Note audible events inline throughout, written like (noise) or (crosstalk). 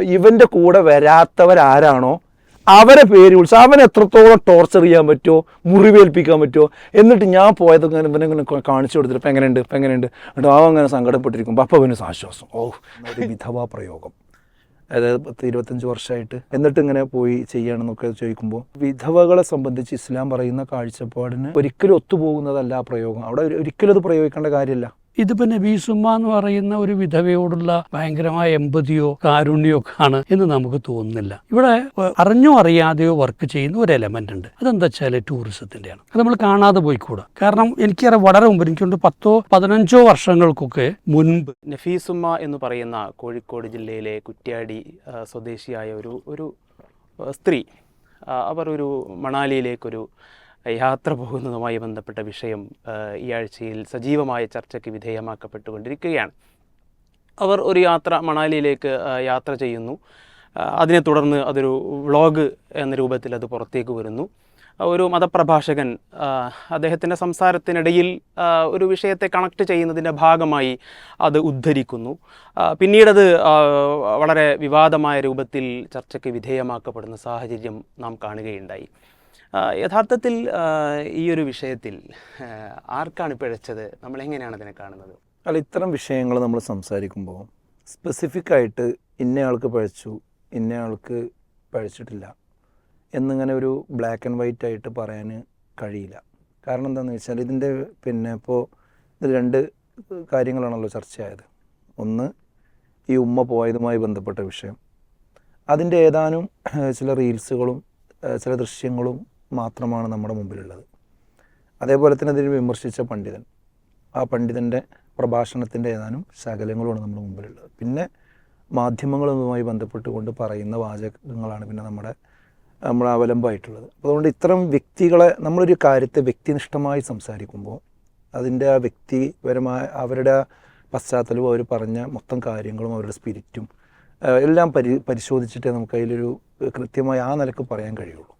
ഇവന്റെ കൂടെ വരാത്തവരാരാണോ? അവരെ പേര് വിളിച്ച് അവനെ എത്രത്തോളം ടോർച്ചർ ചെയ്യാൻ പറ്റുമോ മുറിവേൽപ്പിക്കാൻ പറ്റുമോ എന്നിട്ട് ഞാൻ പോയത് ഇങ്ങനെ ഇവനെ ഇങ്ങനെ കാണിച്ചു കൊടുത്തിട്ട് ഇപ്പം എങ്ങനെയുണ്ട്? ഇപ്പം എങ്ങനെയുണ്ട്? എന്നിട്ട് അവൻ അങ്ങനെ സങ്കടപ്പെട്ടിരിക്കുമ്പോൾ അപ്പോൾ അവന് ആശ്വാസം. ഓ ഒരു വിധവാ പ്രയോഗം. അതായത് പത്ത് ഇരുപത്തഞ്ച് വർഷമായിട്ട് എന്നിട്ട് ഇങ്ങനെ പോയി ചെയ്യണമെന്നൊക്കെ ചോദിക്കുമ്പോൾ വിധവകളെ സംബന്ധിച്ച് ഇസ്ലാം പറയുന്ന കാഴ്ചപ്പാടിന് ഒരിക്കലും ഒത്തുപോകുന്നതല്ല ആ പ്രയോഗം. അവിടെ ഒരിക്കലും അത് പ്രയോഗിക്കേണ്ട കാര്യമില്ല. ഇതിപ്പോ നബീസുമ്മ എന്ന് പറയുന്ന ഒരു വിധവയോടുള്ള ഭയങ്കരമായ എമ്പതിയോ കാരുണ്യോ ആണ് എന്ന് നമുക്ക് തോന്നുന്നില്ല. ഇവിടെ അറിഞ്ഞോ അറിയാതെയോ വർക്ക് ചെയ്യുന്ന ഒരു എലമെന്റ് ഉണ്ട്. അതെന്താ വെച്ചാൽ ടൂറിസത്തിന്റെയാണ് അത് നമ്മൾ കാണാതെ പോയിക്കൂടാ. കാരണം എനിക്കറിയാം വളരെ മുമ്പ് എനിക്കൊണ്ട് പത്തോ പതിനഞ്ചോ വർഷങ്ങൾക്കൊക്കെ മുൻപ് നഫീസുമ്മ എന്ന് പറയുന്ന കോഴിക്കോട് ജില്ലയിലെ കുറ്റ്യാടി സ്വദേശിയായ ഒരു ഒരു സ്ത്രീ അവർ ഒരു മണാലിയിലേക്കൊരു യാത്ര പോകുന്നതുമായി ബന്ധപ്പെട്ട വിഷയം ഈ ആഴ്ചയിൽ സജീവമായ ചർച്ചയ്ക്ക് വിധേയമാക്കപ്പെട്ടുകൊണ്ടിരിക്കുകയാണ്. അവർ ഒരു യാത്ര മണാലിയിലേക്ക് യാത്ര ചെയ്യുന്നു. അതിനെ തുടർന്ന് അതൊരു വ്ളോഗ് എന്ന രൂപത്തിൽ അത് പുറത്തേക്ക് വരുന്നു. ഒരു മതപ്രഭാഷകൻ അദ്ദേഹത്തിന്റെ സംസാരത്തിനിടയിൽ ഒരു വിഷയത്തെ കണക്ട് ചെയ്യുന്നതിന്റെ ഭാഗമായി അത് ഉദ്ധരിക്കുന്നു. പിന്നീടത് വളരെ വിവാദമായ രൂപത്തിൽ ചർച്ചയ്ക്ക് വിധേയമാക്കപ്പെടുന്ന സാഹചര്യം നാം കാണുകയുണ്ടായി. യഥാർത്ഥത്തിൽ ഈ ഒരു വിഷയത്തിൽ ആർക്കാണ് പിഴച്ചത്? നമ്മൾ എങ്ങനെയാണ് അതിനെ കാണുന്നത്? അല്ല ഇത്തരം വിഷയങ്ങൾ നമ്മൾ സംസാരിക്കുമ്പോൾ സ്പെസിഫിക് ആയിട്ട് ഇന്നയാൾക്ക് പഴച്ചു ഇന്നയാൾക്ക് പഴച്ചിട്ടില്ല എന്നിങ്ങനെ ഒരു ബ്ലാക്ക് ആൻഡ് വൈറ്റ് ആയിട്ട് പറയാൻ കഴിയില്ല. കാരണം എന്താണെന്ന് വെച്ചാൽ ഇതിന്റെ പിന്നെ ഇപ്പോൾ ഇത് രണ്ട് കാര്യങ്ങളാണല്ലോ ചർച്ചയായത്. ഒന്ന് ഈ ഉമ്മ പോയതുമായി ബന്ധപ്പെട്ട വിഷയം. അതിന്റെ ഏതാനും ചില റീൽസുകളും ചില ദൃശ്യങ്ങളും മാത്രമാണ് നമ്മുടെ മുമ്പിലുള്ളത്. അതേപോലെ തന്നെ അതിനെ വിമർശിച്ച പണ്ഡിതൻ. ആ പണ്ഡിതന്റെ പ്രഭാഷണത്തിന്റെ ഏതാനും ശകലങ്ങളുമാണ് നമ്മുടെ മുമ്പിലുള്ളത്. പിന്നെ മാധ്യമങ്ങളുമായി ബന്ധപ്പെട്ടുകൊണ്ട് പറയുന്ന വാചകങ്ങളാണ് പിന്നെ നമ്മുടെ നമ്മൾ അവലംബമായിട്ടുള്ളത്. അതുകൊണ്ട് ഇത്തരം വ്യക്തികളെ നമ്മളൊരു കാര്യത്തെ വ്യക്തിനിഷ്ഠമായി സംസാരിക്കുമ്പോൾ അതിന്റെ ആ വ്യക്തിപരമായ അവരുടെ പശ്ചാത്തലവും അവർ പറഞ്ഞ മൊത്തം കാര്യങ്ങളും അവരുടെ സ്പിരിറ്റും എല്ലാം പരി പരിശോധിച്ചിട്ടേ നമുക്ക് അതിലൊരു കൃത്യമായി ആ നിലയ്ക്ക് പറയാൻ കഴിയുള്ളൂ.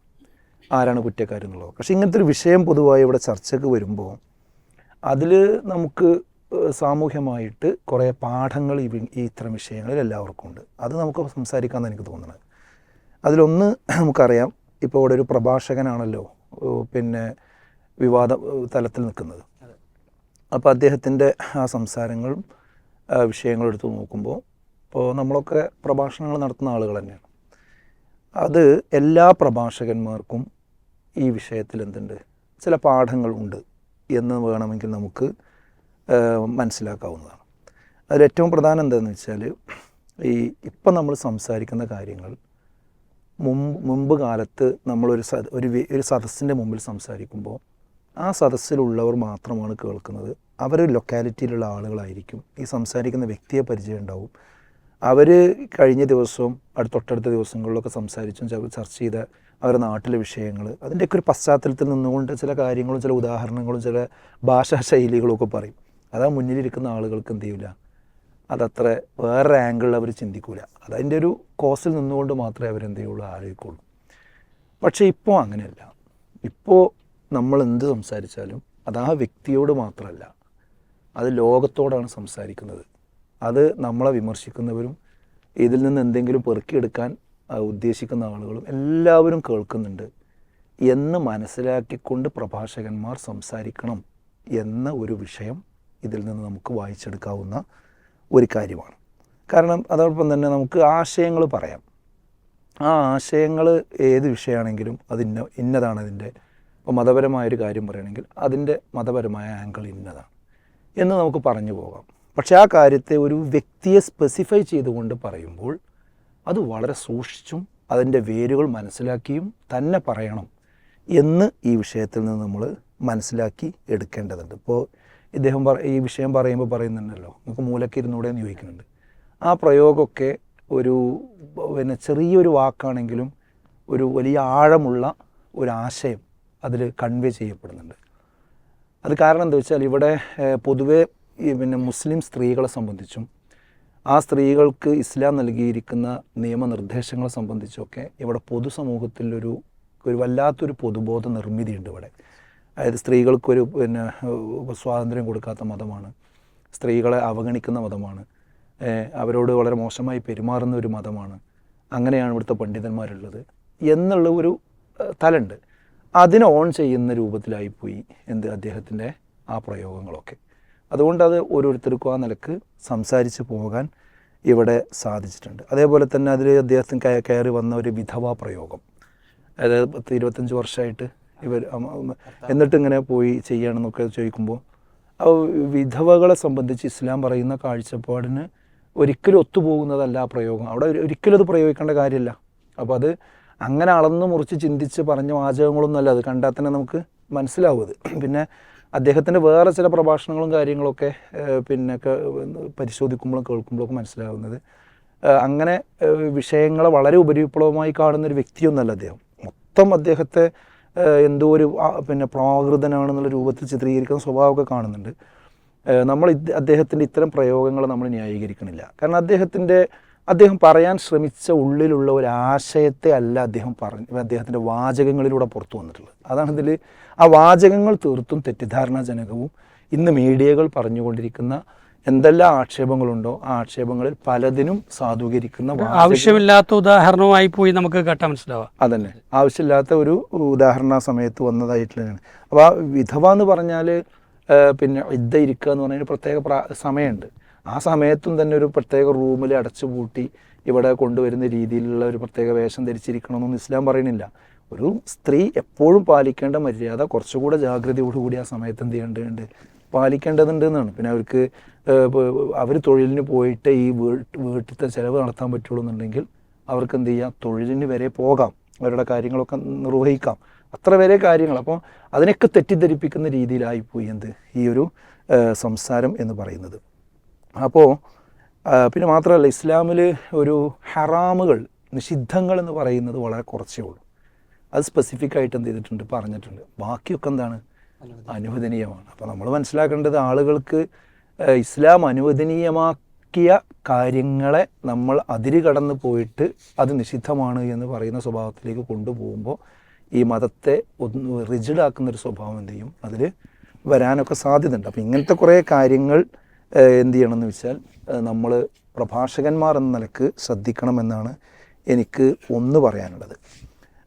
ആരാണ് കുറ്റക്കാരെന്നുള്ളത് പക്ഷേ ഇങ്ങനത്തെ ഒരു വിഷയം പൊതുവായി ഇവിടെ ചർച്ചയ്ക്ക് വരുമ്പോൾ അതിൽ നമുക്ക് സാമൂഹ്യമായിട്ട് കുറേ പാഠങ്ങൾ ഈ ഇത്തരം വിഷയങ്ങളിൽ എല്ലാവർക്കും ഉണ്ട്. അത് നമുക്ക് സംസാരിക്കാമെന്ന് എനിക്ക് തോന്നുന്നത്. അതിലൊന്ന് നമുക്കറിയാം ഇപ്പോൾ ഇവിടെ ഒരു പ്രഭാഷകനാണല്ലോ പിന്നെ വിവാദ തലത്തിൽ നിൽക്കുന്നത്. അപ്പോൾ അദ്ദേഹത്തിന്റെ ആ സംസാരങ്ങളും വിഷയങ്ങളും എടുത്ത് നോക്കുമ്പോൾ ഇപ്പോൾ നമ്മളൊക്കെ പ്രഭാഷണങ്ങൾ നടത്തുന്ന ആളുകൾ തന്നെയാണ്. അത് എല്ലാ പ്രഭാഷകന്മാർക്കും ഈ വിഷയത്തിൽ എന്തുണ്ട് ചില പാഠങ്ങളുണ്ട് എന്ന് വേണമെങ്കിൽ നമുക്ക് മനസ്സിലാക്കാവുന്നതാണ്. അതിലേറ്റവും പ്രധാനം എന്താണെന്ന് വെച്ചാൽ ഈ ഇപ്പം നമ്മൾ സംസാരിക്കുന്ന കാര്യങ്ങൾ മുമ്പ് മുമ്പ് കാലത്ത് നമ്മളൊരു സ ഒരു ഒരു സദസ്സിന്റെ മുമ്പിൽ സംസാരിക്കുമ്പോൾ ആ സദസ്സിലുള്ളവർ മാത്രമാണ് കേൾക്കുന്നത്. അവർ ലൊക്കാലിറ്റിയിലുള്ള ആളുകളായിരിക്കും. ഈ സംസാരിക്കുന്ന വ്യക്തിയെ പരിചയം ഉണ്ടാവും. അവർ കഴിഞ്ഞ ദിവസവും അടുത്ത തൊട്ടടുത്ത ദിവസങ്ങളിലൊക്കെ സംസാരിച്ചും ചർച്ച ചെയ്ത അവരുടെ നാട്ടിലെ വിഷയങ്ങൾ അതിന്റെയൊക്കെ ഒരു പശ്ചാത്തലത്തിൽ നിന്നുകൊണ്ട് ചില കാര്യങ്ങളും ചില ഉദാഹരണങ്ങളും ചില ഭാഷാ ശൈലികളും ഒക്കെ പറയും. അതാ മുന്നിലിരിക്കുന്ന ആളുകൾക്ക് എന്ത് ചെയ്യില്ല അതത്ര വേറെ ആംഗിളിൽ അവർ ചിന്തിക്കൂല. അതതിന്റെ ഒരു കോസിൽ നിന്നുകൊണ്ട് മാത്രമേ അവരെന്ത് ചെയ്യുള്ളൂ ആലോചിക്കുള്ളൂ. പക്ഷേ ഇപ്പോൾ അങ്ങനെയല്ല. ഇപ്പോൾ നമ്മൾ എന്ത് സംസാരിച്ചാലും അത് ആ വ്യക്തിയോട് മാത്രമല്ല അത് ലോകത്തോടാണ് സംസാരിക്കുന്നത്. അത് നമ്മളെ വിമർശിക്കുന്നവരും ഇതിൽ നിന്ന് എന്തെങ്കിലും പെറുക്കിയെടുക്കാൻ ഉദ്ദേശിക്കുന്ന ആളുകളും എല്ലാവരും കേൾക്കുന്നുണ്ട്. എന്ന് മനസ്സിലാക്കിക്കൊണ്ട് പ്രഭാഷകന്മാർ സംസാരിക്കണം എന്ന ഒരു വിഷയം ഇതിൽ നിന്ന് നമുക്ക് വായിച്ചെടുക്കാവുന്ന ഒരു കാര്യമാണ്. കാരണം അതോടൊപ്പം തന്നെ നമുക്ക് ആശയങ്ങൾ പറയാം. ആ ആശയങ്ങൾ ഏത് വിഷയമാണെങ്കിലും അത് ഇന്ന ഇന്നതാണ് അതിന്റെ. ഇപ്പോൾ മതപരമായൊരു കാര്യം പറയുകയാണെങ്കിൽ അതിന്റെ മതപരമായ ആംഗിൾ ഇന്നതാണ്. എന്ന് നമുക്ക് പറഞ്ഞു പോകാം. പക്ഷേ ആ കാര്യത്തെ ഒരു വ്യക്തിയെ സ്പെസിഫൈ ചെയ്തുകൊണ്ട് പറയുമ്പോൾ അത് വളരെ സൂക്ഷിച്ചും അതിന്റെ വേരുകൾ മനസ്സിലാക്കിയും തന്നെ പറയണം എന്ന് ഈ വിഷയത്തിൽ നിന്ന് നമ്മൾ മനസ്സിലാക്കി എടുക്കേണ്ടതുണ്ട്. ഇപ്പോൾ ഇദ്ദേഹം പറ ഈ വിഷയം പറയുമ്പോൾ പറയുന്നുണ്ടല്ലോ നമുക്ക് മൂലക്കിരുന്നൂടെ എന്ന് ചോദിക്കുന്നുണ്ട്. ആ പ്രയോഗമൊക്കെ ഒരു പിന്നെ ചെറിയൊരു വാക്കാണെങ്കിലും ഒരു വലിയ ആഴമുള്ള ഒരു ആശയം അതിൽ കൺവേ ചെയ്യപ്പെടുന്നുണ്ട്. അത് കാരണം എന്താ വെച്ചാൽ ഇവിടെ പൊതുവെ പിന്നെ മുസ്ലിം സ്ത്രീകളെ സംബന്ധിച്ചും ആ സ്ത്രീകൾക്ക് ഇസ്ലാം നൽകിയിരിക്കുന്ന നിയമനിർദ്ദേശങ്ങളെ സംബന്ധിച്ചൊക്കെ ഇവിടെ പൊതുസമൂഹത്തിൽ ഒരു ഒരു വല്ലാത്തൊരു പൊതുബോധ നിർമ്മിതിയുണ്ട് ഇവിടെ. അതായത് സ്ത്രീകൾക്കൊരു പിന്നെ സ്വാതന്ത്ര്യം കൊടുക്കാത്ത മതമാണ്. സ്ത്രീകളെ അവഗണിക്കുന്ന മതമാണ്. അവരോട് വളരെ മോശമായി പെരുമാറുന്ന ഒരു മതമാണ്. അങ്ങനെയാണ് ഇവിടുത്തെ പണ്ഡിതന്മാരുള്ളത്. എന്നുള്ള ഒരു തലുണ്ട്. അതിനെ ഓൺ ചെയ്യുന്ന രൂപത്തിലായിപ്പോയി എന്ത് അദ്ദേഹത്തിന്റെ ആ പ്രയോഗങ്ങളൊക്കെ. അതുകൊണ്ട് അത് ഓരോരുത്തർക്കും ആ നിലയ്ക്ക് സംസാരിച്ച് പോകാൻ ഇവിടെ സാധിച്ചിട്ടുണ്ട്. അതേപോലെ തന്നെ അതിൽ അദ്ദേഹത്തിന് കയറി വന്ന ഒരു വിധവാ പ്രയോഗം. അതായത് പത്ത് ഇരുപത്തഞ്ച് വർഷമായിട്ട് ഇവർ എന്നിട്ട് ഇങ്ങനെ പോയി ചെയ്യണമെന്നൊക്കെ ചോദിക്കുമ്പോൾ ആ വിധവകളെ സംബന്ധിച്ച് ഇസ്ലാം പറയുന്ന കാഴ്ചപ്പാടിന് ഒരിക്കലും ഒത്തുപോകുന്നതല്ല ആ പ്രയോഗം. അവിടെ ഒരു- ഒരിക്കലും അത് പ്രയോഗിക്കേണ്ട കാര്യമില്ല. അപ്പോൾ അത് അങ്ങനെ അളന്നു മുറിച്ച് ചിന്തിച്ച് പറഞ്ഞ വാചകങ്ങളൊന്നുമല്ല. അത് കണ്ടാൽ തന്നെ നമുക്ക് മനസ്സിലാവും പിന്നെ അദ്ദേഹത്തിന്റെ വേറെ ചില പ്രഭാഷണങ്ങളും കാര്യങ്ങളൊക്കെ പിന്നെ പരിശോധിക്കുമ്പോഴും കേൾക്കുമ്പോഴൊക്കെ മനസ്സിലാവുന്നത്. ഏഹ്, അങ്ങനെ വിഷയങ്ങളെ വളരെ ഉപരിപ്ലവമായി കാണുന്ന ഒരു വ്യക്തിയൊന്നല്ല അദ്ദേഹം. മൊത്തം അദ്ദേഹത്തെ എന്തോ ഒരു പിന്നെ പ്രാകൃതനാണെന്നുള്ള രൂപത്തിൽ ചിത്രീകരിക്കുന്ന സ്വഭാവമൊക്കെ കാണുന്നുണ്ട്. നമ്മൾ അദ്ദേഹത്തിന്റെ ഇത്തരം പ്രയോഗങ്ങൾ നമ്മൾ ന്യായീകരിക്കണില്ല. കാരണം അദ്ദേഹത്തിന്റെ അദ്ദേഹം പറയാൻ ശ്രമിച്ച ഉള്ളിലുള്ള ഒരു ആശയത്തെ അല്ല അദ്ദേഹം പറഞ്ഞു അദ്ദേഹത്തിന്റെ വാചകങ്ങളിലൂടെ പുറത്തു വന്നിട്ടുള്ളത്. അതാണ് ഇതിൽ ആ വാചകങ്ങൾ തീർത്തും തെറ്റിദ്ധാരണാജനകവും ഇന്ന് മീഡിയകൾ പറഞ്ഞുകൊണ്ടിരിക്കുന്ന എന്തെല്ലാം ആക്ഷേപങ്ങളുണ്ടോ ആ ആക്ഷേപങ്ങളിൽ പലതിനും സാധൂകരിക്കുന്ന ആവശ്യമില്ലാത്ത ഉദാഹരണമായി പോയി നമുക്ക് കേട്ടാൽ മനസ്സിലാവാം. അതന്നെ. ആവശ്യമില്ലാത്ത ഒരു ഉദാഹരണ സമയത്ത് വന്നതായിട്ടുള്ളതാണ് അപ്പോൾ ആ വിധവ എന്ന് പറഞ്ഞാൽ പിന്നെ ഇദ്ദ ഇരിക്കുക എന്ന് പറഞ്ഞാൽ പ്രത്യേക പ്രാ സമയമുണ്ട്. ആ സമയത്തും തന്നെ ഒരു പ്രത്യേക റൂമിൽ അടച്ചു പൂട്ടി ഇവിടെ കൊണ്ടുവരുന്ന രീതിയിലുള്ള ഒരു പ്രത്യേക വേഷം ധരിച്ചിരിക്കണമെന്നൊന്നും ഇസ്ലാം പറയുന്നില്ല. ഒരു സ്ത്രീ എപ്പോഴും പാലിക്കേണ്ട മര്യാദ കുറച്ചുകൂടെ ജാഗ്രതയോടുകൂടി ആ സമയത്ത് എന്ത് ചെയ്യേണ്ടതുണ്ട് പാലിക്കേണ്ടതുണ്ട് എന്നാണ്. പിന്നെ അവർക്ക് അവർ തൊഴിലിന് പോയിട്ട് ഈ വീട്ട് വീട്ടിലത്തെ ചിലവ് നടത്താൻ പറ്റുള്ളൂ എന്നുണ്ടെങ്കിൽ അവർക്ക് എന്ത് ചെയ്യാം? തൊഴിലിന് വരെ പോകാം. അവരുടെ കാര്യങ്ങളൊക്കെ നിർവഹിക്കാം. അത്ര വരെ കാര്യങ്ങൾ. അപ്പോൾ അതിനൊക്കെ തെറ്റിദ്ധരിപ്പിക്കുന്ന രീതിയിലായിപ്പോയി എന്ത്? ഈ ഒരു സംസാരം എന്ന് പറയുന്നത്. അപ്പോൾ പിന്നെ മാത്രമല്ല ഇസ്ലാമിൽ ഒരു ഹറാമുകൾ നിഷിദ്ധങ്ങൾ എന്ന് പറയുന്നത് വളരെ കുറച്ചേ ഉള്ളൂ. അത് സ്പെസിഫിക് ആയിട്ട് എന്ത് ചെയ്തിട്ടുണ്ട് പറഞ്ഞിട്ടുണ്ട്. ബാക്കിയൊക്കെ എന്താണ്? അനുവദനീയമാണ്. അപ്പോൾ നമ്മൾ മനസ്സിലാക്കേണ്ടത് ആളുകൾക്ക് ഇസ്ലാം അനുവദനീയമാക്കിയ കാര്യങ്ങളെ നമ്മൾ അതിര് കടന്നു പോയിട്ട് അത് നിഷിദ്ധമാണ് എന്ന് പറയുന്ന സ്വഭാവത്തിലേക്ക് കൊണ്ടുപോകുമ്പോൾ ഈ മതത്തെ ഒന്ന് റിജിഡാക്കുന്നൊരു സ്വഭാവം എന്ത് ചെയ്യും? അതിൽ വരാനൊക്കെ സാധ്യതയുണ്ട്. അപ്പോൾ ഇങ്ങനത്തെ കുറേ കാര്യങ്ങൾ എന്ത് ചെയ്യണമെന്ന് വെച്ചാൽ നമ്മൾ പ്രഭാഷകന്മാർ എന്ന നിലയ്ക്ക് ശ്രദ്ധിക്കണമെന്നാണ് എനിക്ക് ഒന്ന് പറയാനുള്ളത്.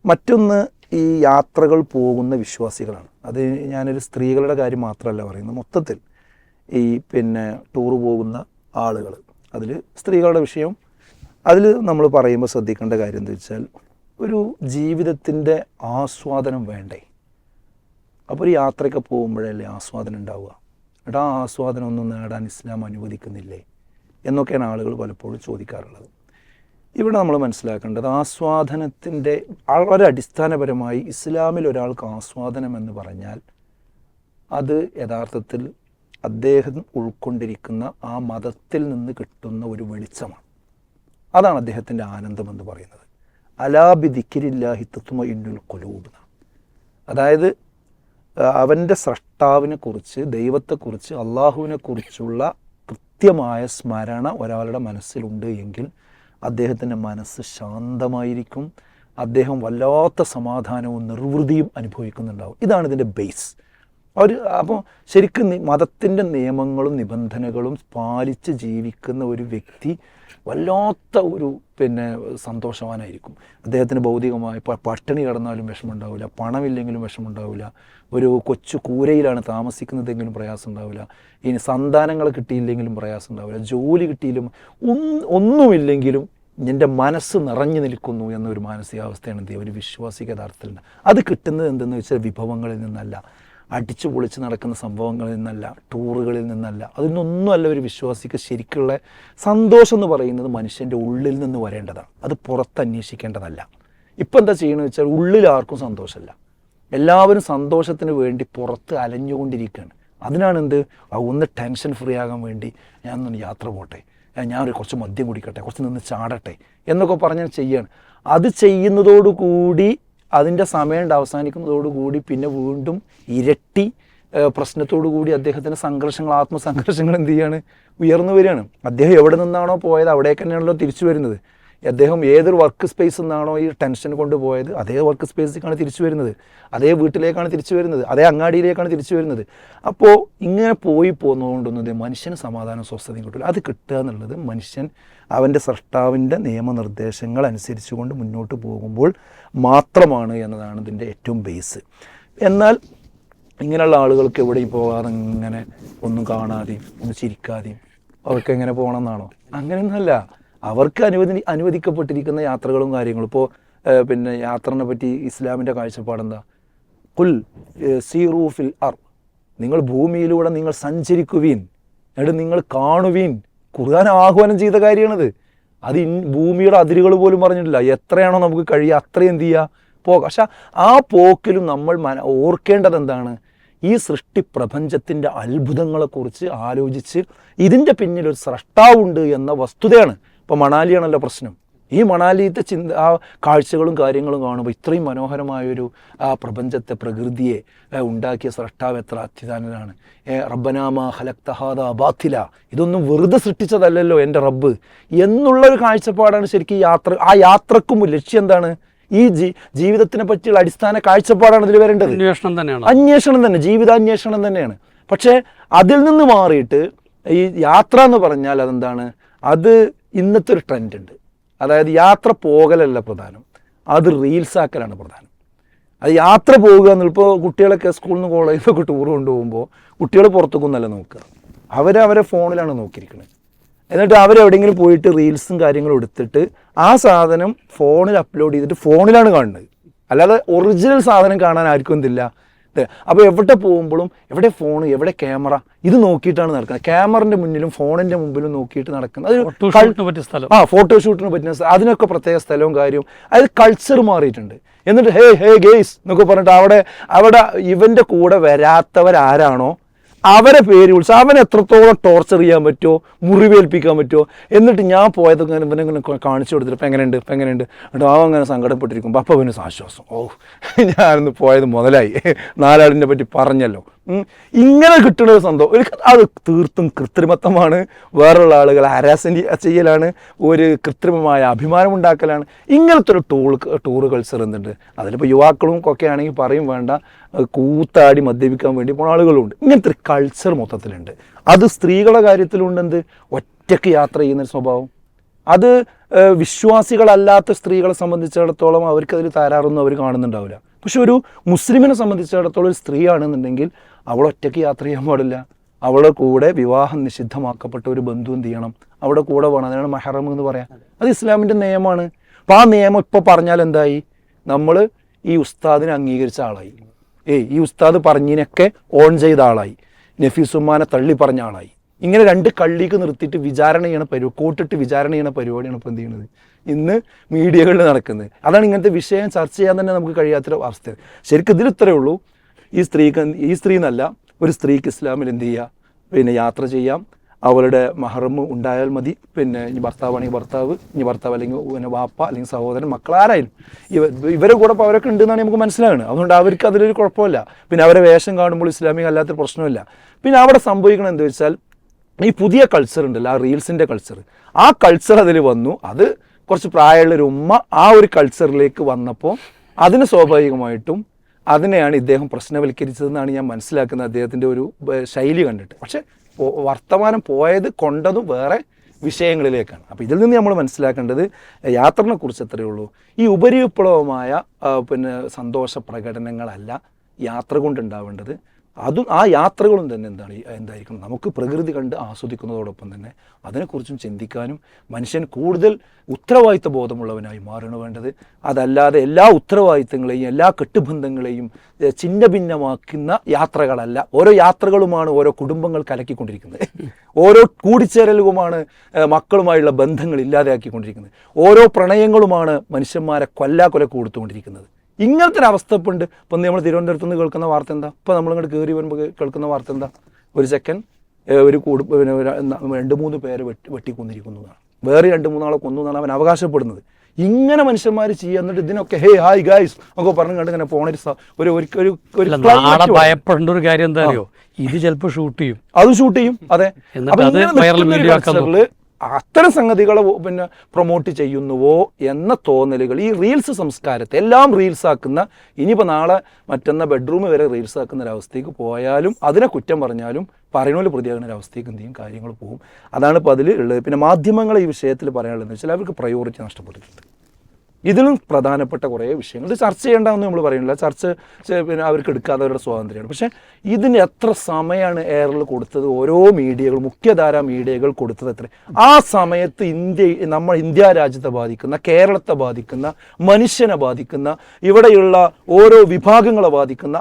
മറ്റൊന്ന് ഈ യാത്രകൾ പോകുന്ന വിശ്വാസികളാണ്. അത് ഞാനൊരു സ്ത്രീകളുടെ കാര്യം മാത്രമല്ല പറയുന്നത്. മൊത്തത്തിൽ ഈ പിന്നെ ടൂർ പോകുന്ന ആളുകൾ അതിൽ സ്ത്രീകളുടെ വിഷയം. അതിൽ നമ്മൾ പറയുമ്പോൾ ശ്രദ്ധിക്കേണ്ട കാര്യം എന്താ വെച്ചാൽ ഒരു ജീവിതത്തിന്റെ ആസ്വാദനം വേണ്ടേ? അപ്പോൾ ഒരു യാത്രയൊക്കെ പോകുമ്പോഴല്ലേ ആസ്വാദനം ഉണ്ടാവുക? എടാ ആസ്വാദനം ഒന്നും നേടാൻ ഇസ്ലാം അനുവദിക്കുന്നില്ലേ? എന്നൊക്കെയാണ് ആളുകൾ പലപ്പോഴും ചോദിക്കാറുള്ളത്. ഇവിടെ നമ്മൾ മനസ്സിലാക്കേണ്ടത് ആസ്വാദനത്തിന്റെ വളരെ അടിസ്ഥാനപരമായി ഇസ്ലാമിൽ ഒരാൾക്ക് ആസ്വാദനം എന്ന് പറഞ്ഞാൽ അത് യഥാർത്ഥത്തിൽ അദ്ദേഹം ഉൾക്കൊണ്ടിരിക്കുന്ന ആ മതത്തിൽ നിന്ന് കിട്ടുന്ന ഒരു വെളിച്ചമാണ്. അതാണ് അദ്ദേഹത്തിന്റെ ആനന്ദം എന്ന് പറയുന്നത്. അലാബി ദിക്കിരില്ലാഹി തത്വ ഇന്നുൽ കൊലൂബ് അതായത് അവന്റെ സ്രഷ്ടാവിനെ കുറിച്ച് ദൈവത്തെക്കുറിച്ച് അള്ളാഹുവിനെ കുറിച്ചുള്ള കൃത്യമായ സ്മരണ ഒരാളുടെ മനസ്സിലുണ്ട് എങ്കിൽ അദ്ദേഹത്തിന്റെ മനസ്സ് ശാന്തമായിരിക്കും. അദ്ദേഹം വല്ലാത്ത സമാധാനവും നിർവൃതിയും അനുഭവിക്കുന്നുണ്ടാവും. ഇതാണ് ഇതിന്റെ ബേസ് അവർ അപ്പോൾ ശരിക്കും മതത്തിന്റെ നിയമങ്ങളും നിബന്ധനകളും പാലിച്ച് ജീവിക്കുന്ന ഒരു വ്യക്തി വല്ലാത്ത ഒരു പിന്നെ സന്തോഷവാനായിരിക്കും. അദ്ദേഹത്തിന് ഭൗതികമായി പട്ടിണി കിടന്നാലും വിഷമമുണ്ടാവില്ല പണമില്ലെങ്കിലും വിഷമമുണ്ടാവില്ല ഒരു കൊച്ചു കൂരയിലാണ് താമസിക്കുന്നതെങ്കിലും പ്രയാസം ഉണ്ടാവില്ല ഇനി സന്താനങ്ങൾ കിട്ടിയില്ലെങ്കിലും പ്രയാസം ഉണ്ടാവില്ല ജോലി കിട്ടിയില്ലും ഒന്നുമില്ലെങ്കിലും എന്റെ മനസ്സ് നിറഞ്ഞു നിൽക്കുന്നു എന്നൊരു മാനസികാവസ്ഥയാണ് ദൈവം ഒരു വിശ്വാസിക യഥാർത്ഥത്തിലുണ്ട്. അത് കിട്ടുന്നത് എന്തെന്ന് വെച്ചാൽ വിഭവങ്ങളിൽ നിന്നല്ല. അടിച്ചു പൊളിച്ച് നടക്കുന്ന സംഭവങ്ങളിൽ നിന്നല്ല ടൂറുകളിൽ നിന്നല്ല. അതിനൊന്നുമല്ല ഒരു വിശ്വാസിക്ക് ശരിക്കുള്ള സന്തോഷം എന്ന് പറയുന്നത് മനുഷ്യന്റെ ഉള്ളിൽ നിന്ന് വരേണ്ടതാണ്. അത് പുറത്ത് അന്വേഷിക്കേണ്ടതല്ല. ഇപ്പം എന്താ ചെയ്യണമെന്ന് വെച്ചാൽ ഉള്ളിൽ ആർക്കും സന്തോഷമല്ല. എല്ലാവരും സന്തോഷത്തിന് വേണ്ടി പുറത്ത് അലഞ്ഞുകൊണ്ടിരിക്കുകയാണ്. അതിനാണ് എന്ത്? ഒന്ന് ടെൻഷൻ ഫ്രീ ആകാൻ വേണ്ടി ഞാൻ ഒന്ന് യാത്ര പോട്ടെ. ഞാനൊരു കുറച്ച് മദ്യം കുടിക്കട്ടെ കുറച്ച് നിന്ന് ചാടട്ടെ എന്നൊക്കെ പറഞ്ഞ് ചെയ്യാണ്. അത് ചെയ്യുന്നതോടുകൂടി അതിന്റെ സമയം അവസാനിക്കുന്നതോടുകൂടി പിന്നെ വീണ്ടും ഇരട്ടി പ്രശ്നത്തോടു കൂടി അദ്ദേഹത്തിന്റെ സംഘർഷങ്ങൾ ആത്മസംഘർഷങ്ങൾ എന്ത് ചെയ്യാണ്? ഉയർന്നു വരികയാണ്. അദ്ദേഹം എവിടെ നിന്നാണോ പോയത്? അവിടേക്ക് തന്നെയാണല്ലോ തിരിച്ചു വരുന്നത്. അദ്ദേഹം ഏതൊരു വർക്ക് സ്പേസ് നിന്നാണോ ഈ ടെൻഷൻ കൊണ്ടുപോയത് അതേ വർക്ക് സ്പേസിലേക്കാണ് തിരിച്ചു വരുന്നത്. അതേ വീട്ടിലേക്കാണ് തിരിച്ചു വരുന്നത്. അതേ അങ്ങാടിയിലേക്കാണ് തിരിച്ചു വരുന്നത്. അപ്പോൾ ഇങ്ങനെ പോയി പോകുന്നതുകൊണ്ടൊന്നും മനുഷ്യന് സമാധാനം സ്വസ്ഥതയും കിട്ടില്ല അത് കിട്ടുക എന്നുള്ളത് മനുഷ്യൻ അവന്റെ സൃഷ്ടാവിന്റെ നിയമനിർദ്ദേശങ്ങൾ അനുസരിച്ചുകൊണ്ട് മുന്നോട്ട് പോകുമ്പോൾ മാത്രമാണ് എന്നതാണ് ഇതിന്റെ ഏറ്റവും ബേസ് എന്നാൽ ഇങ്ങനെയുള്ള ആളുകൾക്ക് എവിടെയും പോകാതെ ഇങ്ങനെ ഒന്നും കാണാതെയും ഒന്നും ചിരിക്കാതെയും അവർക്ക് എങ്ങനെ പോകണം എന്നാണോ? അങ്ങനെയൊന്നുമല്ല. അവർക്ക് അനുവദി അനുവദിക്കപ്പെട്ടിരിക്കുന്ന യാത്രകളും കാര്യങ്ങളും. ഇപ്പോൾ പിന്നെ യാത്രനെ പറ്റി ഇസ്ലാമിന്റെ കാഴ്ചപ്പാടെന്താ? കുൽ സീറൂഫിൽ അർ നിങ്ങൾ ഭൂമിയിലൂടെ നിങ്ങൾ സഞ്ചരിക്കുവീൻ. എന്നിട്ട് നിങ്ങൾ കാണുവീൻ. ഖുർആൻ ആഹ്വാനം ചെയ്ത കാര്യമാണിത്. അത് ഭൂമിയുടെ അതിരുകൾ പോലും പറഞ്ഞിട്ടില്ല. എത്രയാണോ നമുക്ക് കഴിയുക അത്രയും എന്ത് ചെയ്യുക പോകാം. പക്ഷെ ആ പോക്കിലും നമ്മൾ മന ഓർക്കേണ്ടത് എന്താണ്? ഈ സൃഷ്ടി പ്രപഞ്ചത്തിന്റെ അത്ഭുതങ്ങളെക്കുറിച്ച് ആലോചിച്ച് ഇതിന്റെ പിന്നിൽ ഒരു സ്രഷ്ടാവുണ്ട് എന്ന വസ്തുതയാണ്. ഇപ്പോൾ മണാലിയാണല്ലോ പ്രശ്നം. ഈ മണാലിയിലത്തെ ചിന്ത ആ കാഴ്ചകളും കാര്യങ്ങളും കാണുമ്പോൾ ഇത്രയും മനോഹരമായൊരു ആ പ്രപഞ്ചത്തെ പ്രകൃതിയെ ഉണ്ടാക്കിയ സ്രഷ്ടാവ് എത്ര അത്യുതാനനാണ് ഏ, റബ്ബനാമ ഹലക്തഹാദ ബാത്തില. ഇതൊന്നും വെറുതെ സൃഷ്ടിച്ചതല്ലല്ലോ എന്റെ റബ്ബ്. എന്നുള്ളൊരു കാഴ്ചപ്പാടാണ് ശരിക്കും ഈ യാത്ര ആ യാത്രക്കും ലക്ഷ്യം എന്താണ്? ഈ ജീ ജീവിതത്തിനെ പറ്റിയുള്ള അടിസ്ഥാന കാഴ്ചപ്പാടാണ് ഇതിൽ വരേണ്ടത്. അന്വേഷണം തന്നെയാണ്? അന്വേഷണം തന്നെ ജീവിതാന്വേഷണം തന്നെയാണ്. പക്ഷേ അതിൽ നിന്ന് മാറിയിട്ട് ഈ യാത്ര എന്ന് പറഞ്ഞാൽ അതെന്താണ്? അത് ഇന്നത്തെ ഒരു ട്രെൻഡ് ഉണ്ട് അതായത് യാത്ര പോകലല്ല പ്രധാനം. അത് റീൽസ് ആക്കലാണ് പ്രധാനം. അത് യാത്ര പോകുക എന്നുള്ളപ്പോൾ കുട്ടികളൊക്കെ സ്കൂളിൽ നിന്ന് കോളേജിൽ കോളേജിലൊക്കെ ടൂർ കൊണ്ടുപോകുമ്പോൾ കുട്ടികൾ പുറത്തേക്കൊന്നല്ല നോക്കുക. അവരവരെ ഫോണിലാണ് നോക്കിയിരിക്കുന്നത് എന്നിട്ട് അവരെവിടെയെങ്കിലും പോയിട്ട് റീൽസും കാര്യങ്ങളും എടുത്തിട്ട് ആ സാധനം ഫോണിൽ അപ്ലോഡ് ചെയ്തിട്ട് ഫോണിലാണ് കാണുന്നത്. അല്ലാതെ ഒറിജിനൽ സാധനം കാണാൻ ആർക്കും എന്തില്ല. അപ്പോൾ എവിടെ പോകുമ്പോഴും എവിടെ ഫോൺ എവിടെ ക്യാമറ ഇത് നോക്കിയിട്ടാണ് നടക്കുന്നത്. ക്യാമറിന്റെ മുന്നിലും ഫോണിന്റെ മുമ്പിലും നോക്കിയിട്ട് നടക്കുന്നത്. ആ ഫോട്ടോഷൂട്ടിന് പറ്റുന്ന അതിനൊക്കെ പ്രത്യേക സ്ഥലവും കാര്യവും. അതായത് കൾച്ചർ മാറിയിട്ടുണ്ട്. എന്നിട്ട് ഹേ ഹേ ഗേയ്സ് എന്നൊക്കെ പറഞ്ഞിട്ട് അവിടെ അവിടെ ഇവന്റെ കൂടെ വരാത്തവരാരാണോ? അവരെ പേര് വിളിച്ച് അവനെ എത്രത്തോളം ടോർച്ചർ ചെയ്യാൻ പറ്റുമോ മുറിവേൽപ്പിക്കാൻ പറ്റുമോ എന്നിട്ട് ഞാൻ പോയതൊക്കെ ഇങ്ങനെ ഇവനെ ഇങ്ങനെ കാണിച്ചു കൊടുത്തിട്ട് ഇപ്പം എങ്ങനെയുണ്ട് ഇപ്പം എങ്ങനെയുണ്ട്? എന്നിട്ട് അവൻ അങ്ങനെ സങ്കടപ്പെട്ടിരിക്കുമ്പോൾ അപ്പം അവന് ആശ്വാസം ഓ (laughs) ഞാനൊന്ന് പോയത് മുതലായി. (laughs) നാലാളിനെ പറ്റി പറഞ്ഞല്ലോ. ഇങ്ങനെ കിട്ടുന്ന ഒരു സന്തോഷം ഒരു അത് തീർത്തും കൃത്രിമത്വമാണ്. വേറുള്ള ആളുകളെ ഹരാസൻ ചെയ്യലാണ്. ഒരു കൃത്രിമമായ അഭിമാനം ഉണ്ടാക്കലാണ് ഇങ്ങനത്തെ ഒരു ടൂൾ ടൂർ കൾച്ചർ എന്തുണ്ട്? അതിലിപ്പോൾ യുവാക്കളും ഒക്കെ ആണെങ്കിൽ പറയും വേണ്ട. കൂത്താടി മദ്യപിക്കാൻ വേണ്ടി പോണ ആളുകളുണ്ട്. ഇങ്ങനത്തെ ഒരു കൾച്ചർ മൊത്തത്തിലുണ്ട്. അത് സ്ത്രീകളുടെ കാര്യത്തിലുണ്ട് എന്ത് ഒറ്റയ്ക്ക് യാത്ര ചെയ്യുന്ന ഒരു സ്വഭാവം. അത് വിശ്വാസികളല്ലാത്ത സ്ത്രീകളെ സംബന്ധിച്ചിടത്തോളം അവർക്ക് അതിൽ തരാറൊന്നും അവർ കാണുന്നുണ്ടാവില്ല. പക്ഷെ ഒരു മുസ്ലിമിനെ സംബന്ധിച്ചിടത്തോളം ഒരു സ്ത്രീയാണെന്നുണ്ടെങ്കിൽ അവൾ ഒറ്റയ്ക്ക് യാത്ര ചെയ്യാൻ പാടില്ല. അവളുടെ കൂടെ വിവാഹം നിഷിദ്ധമാക്കപ്പെട്ട ഒരു ബന്ധു എന്ത് ചെയ്യണം? അവിടെ കൂടെ വേണം. അതിനാണ് മഹറം എന്ന് പറയാം. അത് ഇസ്ലാമിന്റെ നിയമമാണ്. അപ്പോൾ ആ നിയമം ഇപ്പോൾ പറഞ്ഞാൽ എന്തായി നമ്മൾ ഈ ഉസ്താദിനെ അംഗീകരിച്ച ആളായി. ഏയ് ഈ ഉസ്താദ് പറഞ്ഞതിനൊക്കെ ഓൺ ചെയ്ത ആളായി. നഫീസുമാനെ തള്ളി പറഞ്ഞ ആളായി. ഇങ്ങനെ രണ്ട് കള്ളിക്ക് നിർത്തിയിട്ട് വിചാരണ ചെയ്യണ പരിപാടി കോട്ടിട്ട് വിചാരണ ചെയ്യണ പരിപാടിയാണ് ഇപ്പോൾ എന്ത് ചെയ്യുന്നത് ഇന്ന് മീഡിയകളിൽ നടക്കുന്നത്. അതാണ് ഇങ്ങനത്തെ വിഷയം ചർച്ച ചെയ്യാൻ തന്നെ നമുക്ക് കഴിയാത്തൊരു അവസ്ഥ. ശരിക്കും ഇതിൽ ഇത്രയേ ഉള്ളൂ. ഈ സ്ത്രീക്ക് ഈ സ്ത്രീ എന്നല്ല ഒരു സ്ത്രീക്ക് ഇസ്ലാമിൽ എന്ത് ചെയ്യുക പിന്നെ യാത്ര ചെയ്യാം. അവളുടെ മഹറം ഉണ്ടായാൽ മതി. പിന്നെ ഇനി ഭർത്താവാണെങ്കിൽ ഭർത്താവ് ഇനി ഭർത്താവ് അല്ലെങ്കിൽ പിന്നെ വാപ്പ അല്ലെങ്കിൽ സഹോദരൻ മക്കളാരായാലും ഇവ ഇവരെ കൂടെ ഇപ്പോൾ അവരൊക്കെ ഉണ്ടെന്നാണ് നമുക്ക് മനസ്സിലാകുന്നത് അതുകൊണ്ട് അവർക്ക് അതിലൊരു കുഴപ്പമില്ല. പിന്നെ അവരെ വേഷം കാണുമ്പോൾ ഇസ്ലാമിക അല്ലാത്ത പ്രശ്നമില്ല. പിന്നെ അവിടെ സംഭവിക്കണം എന്താ വെച്ചാൽ ഈ പുതിയ കൾച്ചർ ഉണ്ടല്ലോ ആ റീൽസിന്റെ കൾച്ചർ ആ കൾച്ചർ അതിൽ വന്നു. അത് കുറച്ച് പ്രായമുള്ള ഒരു ഉമ്മ ആ ഒരു കൾച്ചറിലേക്ക് വന്നപ്പോൾ അതിന് സ്വാഭാവികമായിട്ടും അതിനെയാണ് ഇദ്ദേഹം പ്രശ്നവൽക്കരിച്ചതെന്നാണ് ഞാൻ മനസ്സിലാക്കുന്നത്. അദ്ദേഹത്തിന്റെ ഒരു ശൈലി കണ്ടിട്ട്. പക്ഷേ വർത്തമാനം പോയത് കൊണ്ടതും വേറെ വിഷയങ്ങളിലേക്കാണ്. അപ്പോൾ ഇതിൽ നിന്ന് നമ്മൾ മനസ്സിലാക്കേണ്ടത് യാത്രനെ കുറിച്ച് എത്രയേ ഉള്ളൂ. ഈ ഉപരിവിപ്ലവമായ പിന്നെ സന്തോഷ പ്രകടനങ്ങളല്ല യാത്ര കൊണ്ടുണ്ടാവേണ്ടത്. അതും ആ യാത്രകളും തന്നെ എന്താണ് എന്തായിരിക്കണം? നമുക്ക് പ്രകൃതി കണ്ട് ആസ്വദിക്കുന്നതോടൊപ്പം തന്നെ അതിനെക്കുറിച്ചും ചിന്തിക്കാനും മനുഷ്യൻ കൂടുതൽ ഉത്തരവാദിത്വ ബോധമുള്ളവനായി മാറണം വേണ്ടത്. അതല്ലാതെ എല്ലാ ഉത്തരവാദിത്തങ്ങളെയും എല്ലാ കെട്ടുബന്ധങ്ങളെയും ചിന്ന ഭിന്നമാക്കുന്ന യാത്രകളല്ല. ഓരോ യാത്രകളുമാണ് ഓരോ കുടുംബങ്ങൾ കലക്കിക്കൊണ്ടിരിക്കുന്നത്. ഓരോ കൂടിച്ചേരലുമാണ് മക്കളുമായുള്ള ബന്ധങ്ങൾ ഇല്ലാതെയാക്കിക്കൊണ്ടിരിക്കുന്നത്. ഓരോ പ്രണയങ്ങളുമാണ് മനുഷ്യന്മാരെ കൊല്ലാക്കൊലക്ക് കൊടുത്തുകൊണ്ടിരിക്കുന്നത്. ഇങ്ങനത്തെ ഒരു അവസ്ഥ ഇപ്പം ഉണ്ട് ഇപ്പം നമ്മൾ തിരുവനന്തപുരത്ത് നിന്ന് കേൾക്കുന്ന വാർത്ത എന്താ ഇപ്പം നമ്മളിങ്ങോട്ട് കയറി വരുമ്പോൾ കേൾക്കുന്ന വാർത്ത എന്താ ഒരു സെക്കൻഡ് ഒരു കൂട് രണ്ട് മൂന്ന് പേര് വെട്ടി വെട്ടിക്കൊന്നിരിക്കുന്നു എന്നാണ്. വേറെ രണ്ട് മൂന്നാളെ കൊന്നു എന്നാണ് അവൻ അവകാശപ്പെടുന്നത്. ഇങ്ങനെ മനുഷ്യന്മാർ ചെയ്യുക എന്നിട്ട് ഇതിനൊക്കെ ഹേ ഹായ് ഗായ്സ് ഒക്കെ പറഞ്ഞു കണ്ട് ഇങ്ങനെ പോണൊരു ഒരു ഒരു ഒരു. ഭയപ്പെടേണ്ട ഒരു കാര്യം എന്താ അറിയോ? ഇത് ചിലപ്പോൾ ഷൂട്ട് ചെയ്യും. അത് ഷൂട്ട് ചെയ്യും. അതെ. അത്തരം സംഗതികളെ പിന്നെ പ്രൊമോട്ട് ചെയ്യുന്നുവോ എന്ന തോന്നലുകൾ ഈ റീൽസ് സംസ്കാരത്തെ എല്ലാം റീൽസ് ആക്കുന്ന ഇനിയിപ്പോൾ നാളെ മറ്റെന്ന ബെഡ്റൂം വരെ റീൽസ് ആക്കുന്ന ഒരവസ്ഥയ്ക്ക് പോയാലും അതിനെ കുറ്റം പറഞ്ഞാലും പറയുന്നതിൽ പ്രതിയാകുന്ന ഒരവസ്ഥയ്ക്ക് എന്ത് കാര്യങ്ങൾ പോകും. അതാണ് ഇപ്പോൾ അതിൽ ഉള്ളത്. പിന്നെ മാധ്യമങ്ങളെ ഈ വിഷയത്തിൽ പറയാനുള്ളതെന്ന് വെച്ചാൽ അവർക്ക് പ്രയോറിറ്റി നഷ്ടപ്പെട്ടിട്ടുണ്ട്. ഇതിലും പ്രധാനപ്പെട്ട കുറേ വിഷയങ്ങൾ. ചർച്ച ചെയ്യേണ്ടതെന്ന് നമ്മൾ പറയുന്നില്ല. ചർച്ച പിന്നെ അവർക്ക് എടുക്കാതെ അവരുടെ സ്വാതന്ത്ര്യമാണ്. പക്ഷേ ഇതിന് എത്ര സമയമാണ് എയറിൽ കൊടുത്തത്? ഓരോ മീഡിയകൾ മുഖ്യധാര മീഡിയകൾ കൊടുത്തത് എത്ര ആ സമയത്ത് ഇന്ത്യ നമ്മൾ ഇന്ത്യ രാജ്യത്തെ ബാധിക്കുന്ന കേരളത്തെ ബാധിക്കുന്ന മനുഷ്യനെ ബാധിക്കുന്ന ഇവിടെയുള്ള ഓരോ വിഭാഗങ്ങളെ ബാധിക്കുന്ന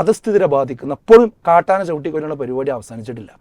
അധസ്ഥിതരെ ബാധിക്കുന്ന അപ്പോഴും കാട്ടാന ചവിട്ടിക്കൊണ്ടുള്ള പരിപാടി അവസാനിച്ചിട്ടില്ല.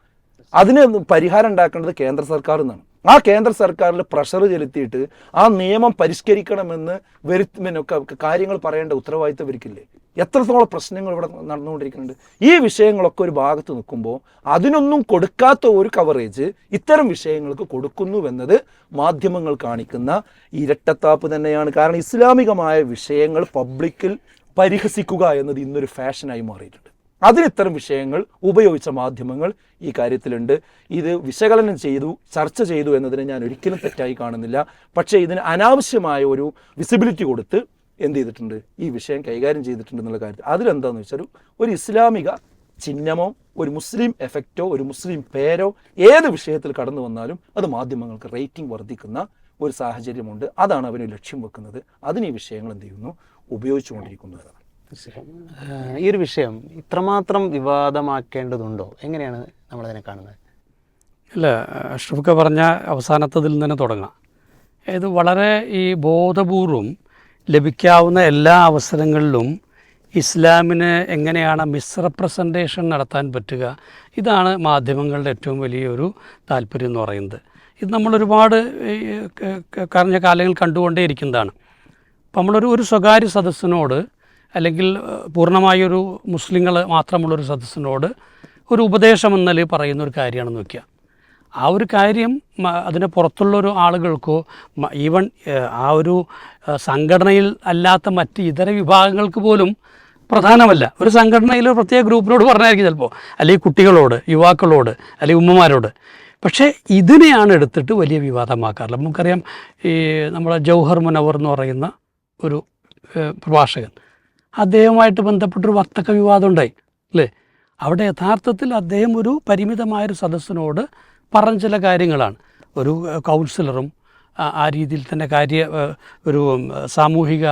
അതിന് പരിഹാരം ഉണ്ടാക്കേണ്ടത് കേന്ദ്ര സർക്കാർ എന്നാണ്. ആ കേന്ദ്ര സർക്കാരിൽ പ്രഷർ ചെലുത്തിയിട്ട് ആ നിയമം പരിഷ്കരിക്കണമെന്ന് വരുത്തി കാര്യങ്ങൾ പറയേണ്ട ഉത്തരവാദിത്തം ഇവർക്കില്ലേ? എത്രത്തോളം പ്രശ്നങ്ങൾ ഇവിടെ നടന്നുകൊണ്ടിരിക്കുന്നുണ്ട്? ഈ വിഷയങ്ങളൊക്കെ ഒരു ഭാഗത്ത് നിൽക്കുമ്പോൾ അതിനൊന്നും കൊടുക്കാത്ത ഒരു കവറേജ് ഇത്തരം വിഷയങ്ങൾക്ക് കൊടുക്കുന്നുവെന്നത് മാധ്യമങ്ങൾ കാണിക്കുന്ന ഇരട്ടത്താപ്പ് തന്നെയാണ്. കാരണം ഇസ്ലാമികമായ വിഷയങ്ങൾ പബ്ലിക്കിൽ പരിഹസിക്കുക എന്നത് ഇന്നൊരു ഫാഷനായി മാറിയിട്ടുണ്ട്. അതിന് ഇത്തരം വിഷയങ്ങൾ ഉപയോഗിച്ച മാധ്യമങ്ങൾ ഈ കാര്യത്തിലുണ്ട്. ഇത് വിശകലനം ചെയ്തു ചർച്ച ചെയ്തു എന്നതിനെ ഞാൻ ഒരിക്കലും തെറ്റായി കാണുന്നില്ല. പക്ഷേ ഇതിന് അനാവശ്യമായ ഒരു വിസിബിലിറ്റി കൊടുത്ത് എന്ത് ചെയ്തിട്ടുണ്ട്? ഈ വിഷയം കൈകാര്യം ചെയ്തിട്ടുണ്ട് എന്നുള്ള കാര്യത്തിൽ. അതിലെന്താണെന്ന് വെച്ചാൽ ഒരു ഇസ്ലാമിക ചിഹ്നമോ ഒരു മുസ്ലിം എഫക്റ്റോ ഒരു മുസ്ലിം പേരോ ഏത് വിഷയത്തിൽ കടന്നു വന്നാലും അത് മാധ്യമങ്ങൾക്ക് റേറ്റിംഗ് വർദ്ധിക്കുന്ന ഒരു സാഹചര്യമുണ്ട്. അതാണ് അവന് ലക്ഷ്യം വെക്കുന്നത്. അതിന് ഈ വിഷയങ്ങൾ എന്ത് ചെയ്യുന്നു? ഉപയോഗിച്ചുകൊണ്ടിരിക്കുന്നതാണ് ഈ ഒരു വിഷയം ഇത്രമാത്രം വിവാദമാക്കേണ്ടതുണ്ടോ? എങ്ങനെയാണ് നമ്മളതിനെ കാണുന്നത്? അല്ല അഷ്റഫൊക്കെ പറഞ്ഞ അവസാനത്തതിൽ നിന്ന് തന്നെ തുടങ്ങാം. ഇത് വളരെ ഈ ബോധപൂർവം ലഭിക്കാവുന്ന എല്ലാ അവസരങ്ങളിലും ഇസ്ലാമിന് എങ്ങനെയാണ് മിസ്റപ്രസന്റേഷൻ നടത്താൻ പറ്റുക ഇതാണ് മാധ്യമങ്ങളുടെ ഏറ്റവും വലിയൊരു താല്പര്യം എന്ന് പറയുന്നത്. ഇത് നമ്മളൊരുപാട് ഒരുപാട് കഴിഞ്ഞ കാലങ്ങൾ കണ്ടുകൊണ്ടേയിരിക്കുന്നതാണ്. അപ്പം നമ്മളൊരു ഒരു സ്വകാര്യ സദസ്സിനോട് അല്ലെങ്കിൽ പൂർണമായൊരു മുസ്ലിങ്ങൾ മാത്രമുള്ളൊരു സദസ്സിനോട് ഒരു ഉപദേശം എന്നാൽ പറയുന്ന ഒരു കാര്യമാണെന്ന് വയ്ക്കുക ആ ഒരു കാര്യം അതിന് പുറത്തുള്ളൊരു ആളുകൾക്കോ ഈവൺ ആ ഒരു സംഘടനയിൽ അല്ലാത്ത മറ്റ് ഇതര വിഭാഗങ്ങൾക്ക് പോലും പ്രധാനമല്ല. ഒരു സംഘടനയിൽ പ്രത്യേക ഗ്രൂപ്പിനോട് പറഞ്ഞായിരിക്കും ചിലപ്പോൾ അല്ലെങ്കിൽ കുട്ടികളോട് യുവാക്കളോട് അല്ലെങ്കിൽ ഉമ്മമാരോട്. പക്ഷേ ഇതിനെയാണ് എടുത്തിട്ട് വലിയ വിവാദമാക്കാറുള്ളത് നമുക്കറിയാം ഈ നമ്മുടെ ജൗഹർ മുനവർ എന്ന് പറയുന്ന ഒരു പ്രഭാഷകൻ. അദ്ദേഹവുമായിട്ട് ബന്ധപ്പെട്ടൊരു വർത്തക വിവാദം ഉണ്ടായി അല്ലേ? അവിടെ യഥാർത്ഥത്തിൽ അദ്ദേഹം ഒരു പരിമിതമായൊരു സദസ്സിനോട് പറഞ്ഞ ചില കാര്യങ്ങളാണ്. ഒരു കൗൺസിലറും ആ- രീതിയിൽ തന്നെ കാര്യ ഒരു സാമൂഹിക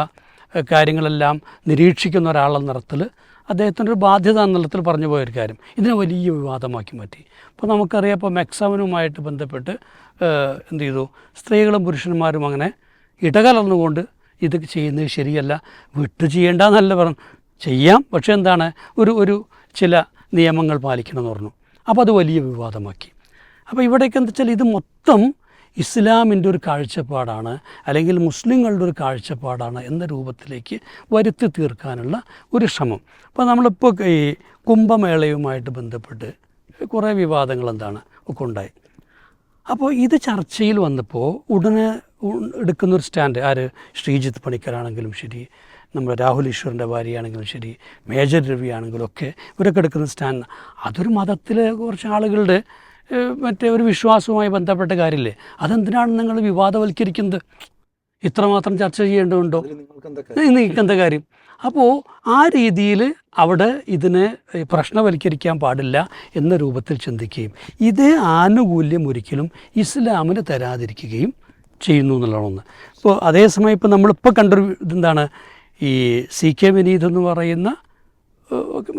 കാര്യങ്ങളെല്ലാം നിരീക്ഷിക്കുന്ന ഒരാളെന്ന നിറത്തിൽ അദ്ദേഹത്തിന്റെ ഒരു ബാധ്യത എന്ന നിലത്തിൽ പറഞ്ഞു പോയൊരു കാര്യം. ഇതിനെ വലിയ വിവാദമാക്കി മാറ്റി. അപ്പോൾ നമുക്കറിയാം ഇപ്പോൾ മെക്സാമിനുമായിട്ട് ബന്ധപ്പെട്ട് എന്ത് ചെയ്തു? സ്ത്രീകളും പുരുഷന്മാരും അങ്ങനെ ഇടകലർന്നുകൊണ്ട് ഇത് ചെയ്യുന്നത് ശരിയല്ല. വിട്ടു ചെയ്യേണ്ടെന്നല്ല പറഞ്ഞു. ചെയ്യാം. പക്ഷേ എന്താണ്? ഒരു ഒരു ചില നിയമങ്ങൾ പാലിക്കണം എന്ന് പറഞ്ഞു. അപ്പോൾ അത് വലിയ വിവാദമാക്കി. അപ്പോൾ ഇവിടേക്ക് എന്താ വെച്ചാൽ ഇത് മൊത്തം ഇസ്ലാമിന്റെ ഒരു കാഴ്ചപ്പാടാണ്. അല്ലെങ്കിൽ മുസ്ലിങ്ങളുടെ ഒരു കാഴ്ചപ്പാടാണ് എന്ന രൂപത്തിലേക്ക് വരുത്തി തീർക്കാനുള്ള ഒരു ശ്രമം. അപ്പോൾ നമ്മളിപ്പോൾ ഈ കുംഭമേളയുമായിട്ട് ബന്ധപ്പെട്ട് കുറേ വിവാദങ്ങൾ എന്താണ്? ഒക്കെ ഉണ്ടായി. അപ്പോൾ ഇത് ചർച്ചയിൽ വന്നപ്പോൾ ഉടനെ എടുക്കുന്നൊരു സ്റ്റാൻഡ്. ആര്? ശ്രീജിത്ത് പണിക്കരാണെങ്കിലും ശരി നമ്മുടെ രാഹുൽ ഈശ്വറിന്റെ ഭാര്യയാണെങ്കിലും ശരി മേജർ രവി ആണെങ്കിലും ഒക്കെ ഇവരൊക്കെ എടുക്കുന്ന സ്റ്റാൻഡ്. അതൊരു മതത്തിലെ കുറച്ച് ആളുകളുടെ മറ്റേ ഒരു വിശ്വാസവുമായി ബന്ധപ്പെട്ട കാര്യമില്ലേ അതെന്തിനാണ് നിങ്ങൾ വിവാദവൽക്കരിക്കുന്നത്? ഇത്രമാത്രം ചർച്ച ചെയ്യേണ്ടതുണ്ടോ? അതിൽ നിങ്ങൾക്ക് എന്തൊക്കെ നിങ്ങൾക്ക് എന്താ കാര്യം? അപ്പോൾ ആ രീതിയിൽ അവിടെ ഇതിനെ പ്രശ്നവൽക്കരിക്കാൻ പാടില്ല എന്ന രൂപത്തിൽ ചിന്തിക്കുകയും ഇതേ ആനുകൂല്യം ഒരിക്കലും ഇസ്ലാമിന് തരാതിരിക്കുകയും ചെയ്യുന്നു എന്നുള്ളതാണ് ഒന്ന്. ഇപ്പോൾ അതേസമയം ഇപ്പോൾ നമ്മളിപ്പോൾ കണ്ടൊരു ഇതെന്താണ്? ഈ സി കെ വിനീത് എന്ന് പറയുന്ന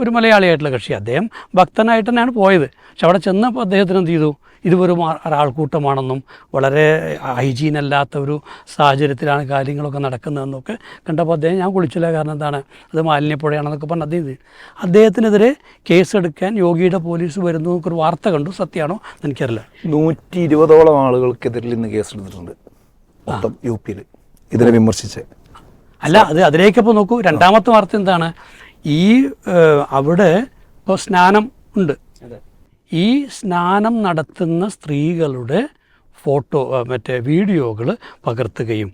ഒരു മലയാളിയായിട്ടുള്ള കക്ഷി. അദ്ദേഹം ഭക്തനായിട്ട് തന്നെയാണ് പോയത്. പക്ഷെ അവിടെ ചെന്നപ്പോൾ അദ്ദേഹത്തിന് എന്ത് ചെയ്തു? ഇത് വെറും ആ- ഒരാൾക്കൂട്ടമാണെന്നും വളരെ ഹൈജീൻ അല്ലാത്ത ഒരു സാഹചര്യത്തിലാണ് കാര്യങ്ങളൊക്കെ നടക്കുന്നതെന്നൊക്കെ കണ്ടപ്പോൾ അദ്ദേഹം ഞാൻ കുളിച്ചില്ല കാരണം എന്താണ്? അത് മാലിന്യപ്പുഴയാണെന്നൊക്കെ പറഞ്ഞ് അദ്ദേഹം. അദ്ദേഹത്തിനെതിരെ കേസെടുക്കാൻ യോഗിയുടെ പോലീസ് വരുന്നു ഒരു വാർത്ത കണ്ടു. സത്യമാണോ? എനിക്കറിയില്ല. നൂറ്റി ഇരുപതോളം ആളുകൾക്കെതിരിൽ ഇന്ന് കേസെടുത്തിട്ടുണ്ട്. മൊത്തം യു പിയിൽ. ഇതിനെ വിമർശിച്ച്. അല്ല അത് അതിലേക്കപ്പോൾ നോക്കൂ രണ്ടാമത്തെ വാർത്ത എന്താണ്? ഈ അവിടെ ഇപ്പോൾ സ്നാനം ഉണ്ട്. ഈ സ്നാനം നടത്തുന്ന സ്ത്രീകളുടെ ഫോട്ടോ മറ്റേ വീഡിയോകൾ പകർത്തുകയും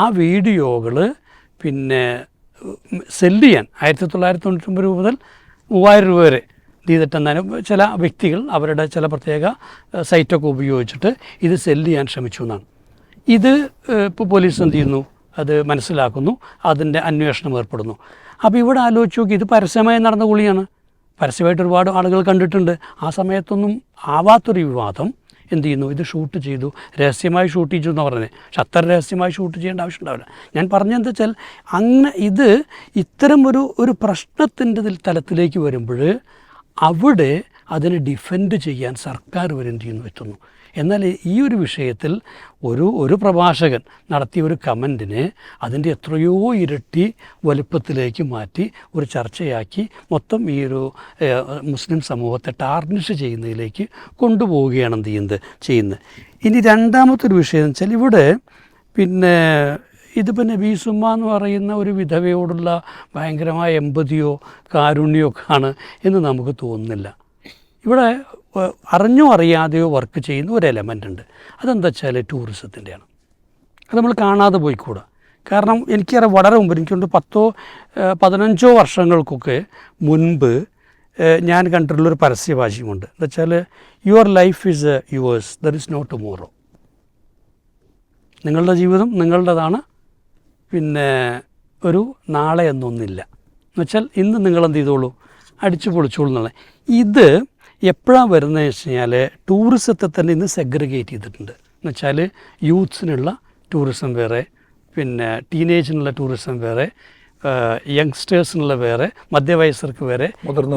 ആ വീഡിയോകൾ പിന്നെ സെല്ല് ചെയ്യാൻ ആയിരത്തി തൊള്ളായിരത്തി തൊണ്ണൂറ്റൊമ്പത് രൂപ മുതൽ മൂവായിരം രൂപ വരെ ചെയ്തിട്ടെന്നാലും ചില വ്യക്തികൾ അവരുടെ ചില പ്രത്യേക സൈറ്റൊക്കെ ഉപയോഗിച്ചിട്ട് ഇത് സെല്ല് ചെയ്യാൻ ശ്രമിച്ചു എന്നാണ്. ഇത് ഇപ്പോൾ പോലീസ് എന്ത് ചെയ്യുന്നു? അത് മനസ്സിലാക്കുന്നു അതിന്റെ അന്വേഷണം ഏർപ്പെടുന്നു. അപ്പോൾ ഇവിടെ ആലോചിച്ച് നോക്കി ഇത് പരസ്യമായി നടന്ന ഗുളിയാണ്. പരസ്യമായിട്ട് ഒരുപാട് ആളുകൾ കണ്ടിട്ടുണ്ട്. ആ സമയത്തൊന്നും ആവാത്തൊരു വിവാദം എന്ത് ചെയ്യുന്നു? ഇത് ഷൂട്ട് ചെയ്തു രഹസ്യമായി ഷൂട്ട് ചെയ്തു എന്ന് പറഞ്ഞത്. പക്ഷെ അത്ര രഹസ്യമായി ഷൂട്ട് ചെയ്യേണ്ട ആവശ്യം ഉണ്ടാവില്ല ഞാൻ പറഞ്ഞെന്താ വെച്ചാൽ അങ്ങനെ ഇത് ഇത്തരം ഒരു ഒരു പ്രശ്നത്തിന്റെ തലത്തിലേക്ക് വരുമ്പോൾ അവിടെ അതിനെ ഡിഫെൻഡ് ചെയ്യാൻ സർക്കാർ വരെ എന്ത് ചെയ്യുന്നു? എത്തുന്നു. എന്നാൽ ഈ ഒരു വിഷയത്തിൽ ഒരു ഒരു പ്രഭാഷകൻ നടത്തിയ ഒരു കമന്റിനെ അതിന്റെ എത്രയോ ഇരട്ടി വലുപ്പത്തിലേക്ക് മാറ്റി ഒരു ചർച്ചയാക്കി മൊത്തം ഈ ഒരു മുസ്ലിം സമൂഹത്തെ ടാർണിഷ് ചെയ്യുന്നതിലേക്ക് കൊണ്ടുപോവുകയാണ് എന്ത് ചെയ്യുന്നത്? ചെയ്യുന്നത്. ഇനി രണ്ടാമത്തെ ഒരു വിഷയം എന്ന് വെച്ചാൽ ഇവിടെ പിന്നെ ഇതിപ്പോൾ നബീസുമ്മ എന്ന് പറയുന്ന ഒരു വിധവയോടുള്ള ഭയങ്കരമായ എമ്പതിയോ കാരുണ്യമോ ആണ് എന്ന് നമുക്ക് തോന്നുന്നില്ല. ഇവിടെ അറിഞ്ഞോ അറിയാതെയോ വർക്ക് ചെയ്യുന്ന ഒരു എലമെന്റ് ഉണ്ട്. അതെന്താ വെച്ചാൽ ടൂറിസത്തിന്റെയാണ് അത് നമ്മൾ കാണാതെ പോയിക്കൂടാ. കാരണം എനിക്കറിയാം വളരെ മുമ്പ് എനിക്കൊണ്ട് പത്തോ പതിനഞ്ചോ വർഷങ്ങൾക്കൊക്കെ മുൻപ് ഞാൻ കണ്ടിട്ടുള്ളൊരു പരസ്യവാശിയുമുണ്ട് എന്താ വെച്ചാൽ your life is yours there is no tomorrow നിങ്ങളുടെ ജീവിതം നിങ്ങളുടേതാണ് പിന്നെ ഒരു നാളെ എന്നൊന്നില്ല. എന്നുവെച്ചാൽ ഇന്ന് നിങ്ങൾ എന്ത് ചെയ്തോളൂ? അടിച്ചു പൊളിച്ചോളൂ എന്നുള്ളത്. ഇത് എപ്പോഴാണ് വരുന്നതെന്ന് വെച്ച് കഴിഞ്ഞാൽ ടൂറിസത്തെ തന്നെ ഇന്ന് സെഗ്രിഗേറ്റ് ചെയ്തിട്ടുണ്ട്. എന്നുവെച്ചാൽ യൂത്ത്സിനുള്ള ടൂറിസം വേറെ പിന്നെ ടീനേജിനുള്ള ടൂറിസം വേറെ യങ്സ്റ്റേഴ്സിനുള്ള വേറെ മധ്യവയസ്സർക്ക് വേറെ.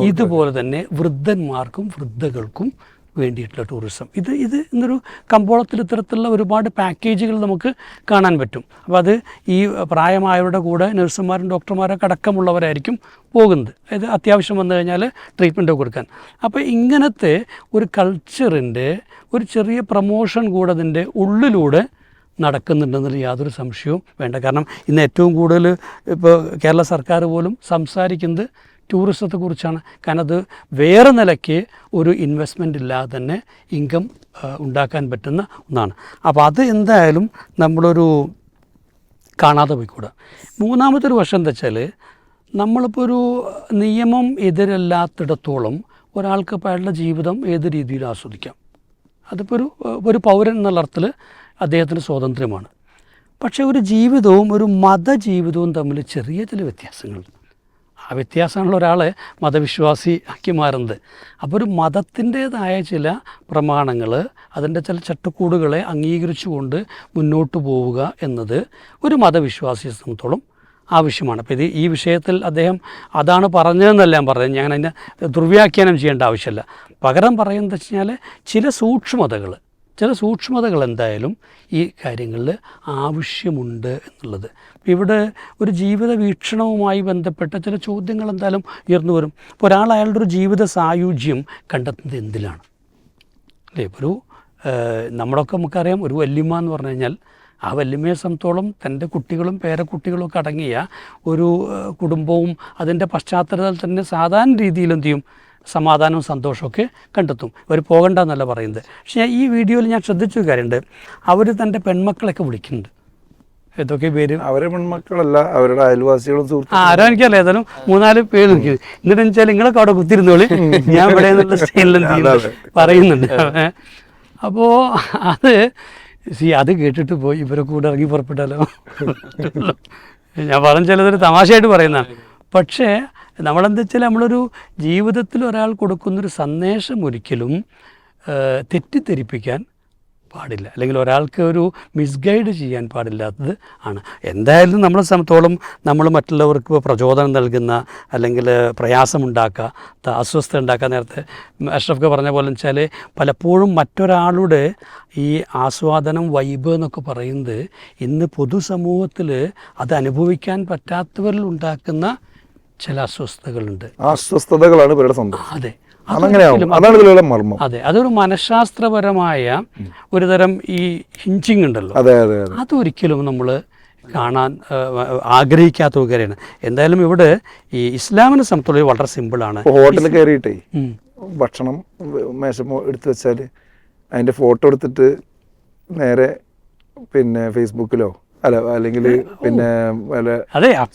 ഇതുപോലെ തന്നെ വൃദ്ധന്മാർക്കും വൃദ്ധകൾക്കും വേണ്ടിയിട്ടുള്ള ടൂറിസം ഇത് ഇത് ഇന്നൊരു കമ്പോളത്തിൽ ഇത്തരത്തിലുള്ള ഒരുപാട് പാക്കേജുകൾ നമുക്ക് കാണാൻ പറ്റും. അപ്പോൾ അത് ഈ പ്രായമായവരുടെ കൂടെ നഴ്സുമാരും ഡോക്ടർമാരൊക്കെ അടക്കമുള്ളവരായിരിക്കും പോകുന്നത്. അതായത് അത്യാവശ്യം വന്നു കഴിഞ്ഞാൽ ട്രീറ്റ്മെന്റ് കൊടുക്കാൻ. അപ്പോൾ ഇങ്ങനത്തെ ഒരു കൾച്ചറിന്റെ ഒരു ചെറിയ പ്രമോഷൻ കൂടെ അതിന്റെ ഉള്ളിലൂടെ നടക്കുന്നുണ്ടെന്നതിൽ യാതൊരു സംശയവും വേണ്ട. കാരണം ഇന്ന് ഏറ്റവും കൂടുതൽ ഇപ്പോൾ കേരള സർക്കാർ പോലും സംസാരിക്കുന്നത് ടൂറിസത്തെക്കുറിച്ചാണ്. കാരണം അത് വേറെ നിലയ്ക്ക് ഒരു ഇൻവെസ്റ്റ്മെന്റ് ഇല്ലാതെ തന്നെ ഇൻകം ഉണ്ടാക്കാൻ പറ്റുന്ന ഒന്നാണ്. അപ്പോൾ അത് എന്തായാലും നമ്മളൊരു കാണാതെ പോയിക്കൂടാ. മൂന്നാമത്തെ ഒരു വശം എന്താ വെച്ചാൽ നമ്മളിപ്പോൾ ഒരു നിയമം എതിരല്ലാത്തിടത്തോളം ഒരാൾക്ക് അയാളുടെ ജീവിതം ഏത് രീതിയിൽ ആസ്വദിക്കാം. അതിപ്പോൾ ഒരു ഒരു പൗരൻ എന്നുള്ള അർത്ഥത്തിൽ അദ്ദേഹത്തിന് സ്വാതന്ത്ര്യമാണ്. പക്ഷേ ഒരു ജീവിതവും ഒരു മതജീവിതവും തമ്മിൽ ചെറിയ ചില വ്യത്യാസങ്ങളുണ്ട്. ആ വ്യത്യാസമുള്ള ഒരാളെ മതവിശ്വാസി ആക്കി മാറുന്നത്. അപ്പോൾ ഒരു മതത്തിന്റേതായ ചില പ്രമാണങ്ങൾ അതിന്റെ ചില ചട്ടക്കൂടുകളെ അംഗീകരിച്ചുകൊണ്ട് മുന്നോട്ട് പോവുക എന്നത് ഒരു മതവിശ്വാസിയെ സംബന്ധിച്ചോളം ആവശ്യമാണ്. അപ്പോൾ ഇത് ഈ വിഷയത്തിൽ അദ്ദേഹം അതാണ് പറഞ്ഞതെന്നല്ല ഞാൻ പറഞ്ഞത്. ഞാൻ അതിനെ ദുർവ്യാഖ്യാനം ചെയ്യേണ്ട ആവശ്യമില്ല. പകരം പറയുന്നത് വെച്ച് കഴിഞ്ഞാൽ ചില സൂക്ഷ്മതകൾ ചില സൂക്ഷ്മതകൾ എന്തായാലും ഈ കാര്യങ്ങളിൽ ആവശ്യമുണ്ട് എന്നുള്ളത്. ഇവിടെ ഒരു ജീവിത വീക്ഷണവുമായി ബന്ധപ്പെട്ട ചില ചോദ്യങ്ങൾ എന്തായാലും ഉയർന്നു വരും. ഇപ്പോൾ ഒരാൾ അയാളുടെ ഒരു ജീവിത സായുജ്യം കണ്ടെത്തുന്നത് എന്തിലാണ്? അല്ലേ? ഒരു നമ്മളൊക്കെ നമുക്കറിയാം ഒരു വല്യമ്മ എന്ന് പറഞ്ഞു കഴിഞ്ഞാൽ ആ വല്യമ്മയെ സംബന്ധിച്ചോളം തന്റെ കുട്ടികളും പേരക്കുട്ടികളും ഒക്കെ അടങ്ങിയ ഒരു കുടുംബവും അതിന്റെ പശ്ചാത്തലത്തിൽ തന്നെ സാധാരണ രീതിയിൽ എന്ത് ചെയ്യും? സമാധാനവും സന്തോഷമൊക്കെ കണ്ടെത്തും. അവർ പോകണ്ട എന്നല്ല പറയുന്നത്. പക്ഷേ ഞാൻ ഈ വീഡിയോയിൽ ഞാൻ ശ്രദ്ധിച്ചു കാര്യമുണ്ട്. അവർ തന്റെ പെൺമക്കളൊക്കെ വിളിക്കുന്നുണ്ട്. ഏതൊക്കെ പേര്? അവരെ പെൺമക്കളല്ല അവരുടെ അയൽവാസികളും ആരോ എനിക്കല്ല ഏതായാലും മൂന്നാൽ പേര് നിൽക്കുന്നു എന്നിട്ട് വെച്ചാൽ നിങ്ങളൊക്കെ അവിടെ കുത്തിരുന്നോളി. ഞാൻ ഇവിടെ സ്റ്റൈലിൽ പറയുന്നുണ്ട്. അപ്പോ അത് സി അത് കേട്ടിട്ട് പോയി. ഇവരെ കൂടെ ഇറങ്ങി പുറപ്പെട്ടാലോ? ഞാൻ പറഞ്ഞ ചിലതൊരു തമാശയായിട്ട് പറയുന്നതാണ്. പക്ഷേ നമ്മളെന്താ വെച്ചാൽ നമ്മളൊരു ജീവിതത്തിൽ ഒരാൾ കൊടുക്കുന്നൊരു സന്ദേശം ഒരിക്കലും തെറ്റിദ്ധരിപ്പിക്കാൻ പാടില്ല. അല്ലെങ്കിൽ ഒരാൾക്ക് ഒരു മിസ്ഗൈഡ് ചെയ്യാൻ പാടില്ലാത്തത് ആണ്. എന്തായാലും നമ്മളെ സംബന്ധിച്ചോളം നമ്മൾ മറ്റുള്ളവർക്ക് പ്രചോദനം നൽകുന്ന അല്ലെങ്കിൽ പ്രയാസമുണ്ടാക്കുക അസ്വസ്ഥത ഉണ്ടാക്കുക നേരത്തെ അഷ്റഫ് പറഞ്ഞ പോലെ വെച്ചാൽ പലപ്പോഴും മറ്റൊരാളുടെ ഈ ആസ്വാദനം വൈബ് എന്നൊക്കെ പറയുന്നത് ഇന്ന് പൊതുസമൂഹത്തിൽ അത് അനുഭവിക്കാൻ പറ്റാത്തവരിൽ ഉണ്ടാക്കുന്ന ചില അസ്വസ്ഥതകളുണ്ട്. അസ്വസ്ഥതകളാണ് ഇവരുടെ സന്തോഷം അതെ. അതാണ് ഇതിലുള്ള മർമ്മം. അതെ. അതൊരു മനഃശാസ്ത്രപരമായ ഒരു തരം ഈ ഹിഞ്ചിങ് ഉണ്ടല്ലോ. അതെ അതെ അതെ. അതൊരിക്കലും നമ്മൾ കാണാൻ ആഗ്രഹിക്കാത്ത ഒരു കാര്യമാണ് എന്തായാലും ഇവിടെ ഈ ഇസ്ലാമിനെ സംബന്ധിച്ചുള്ള വളരെ സിമ്പിൾ ആണ്. ഹോട്ടലിൽ കയറിയിട്ടേ ഭക്ഷണം മേശമോ എടുത്തു വെച്ചാൽ അതിന്റെ ഫോട്ടോ എടുത്തിട്ട് നേരെ പിന്നെ ഫേസ്ബുക്കിലോ അല്ല അല്ലെങ്കിൽ പിന്നെ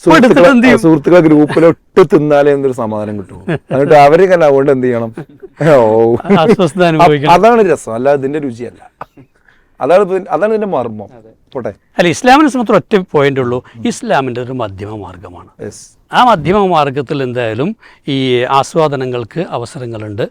സുഹൃത്തുക്കളെ ഗ്രൂപ്പിൽ ഒട്ട് ഗ്രൂപ്പിലൊട്ട് തിന്നാലേ എന്തൊരു സമാധാനം കിട്ടും എന്നിട്ട് അവരെ കല്ല അതുകൊണ്ട് എന്ത് ചെയ്യണം? ഓ. അതാണ് രസം. അല്ല ഇതിന്റെ രുചിയല്ല. അതാണ് അതാണ് ഇതിന്റെ മർമ്മം. പോട്ടെ. അല്ല ഇസ്ലാമിനെ സംബന്ധിച്ച് ഒറ്റ പോയിന്റ് ഉള്ളൂ. ഇസ്ലാമിന്റെ ഒരു മധ്യമ മാർഗമാണ് ആ മധ്യമ മാർഗത്തിൽ എന്തായാലും ഈ ആസ്വാദനങ്ങൾക്ക് അവസരങ്ങളുണ്ട്.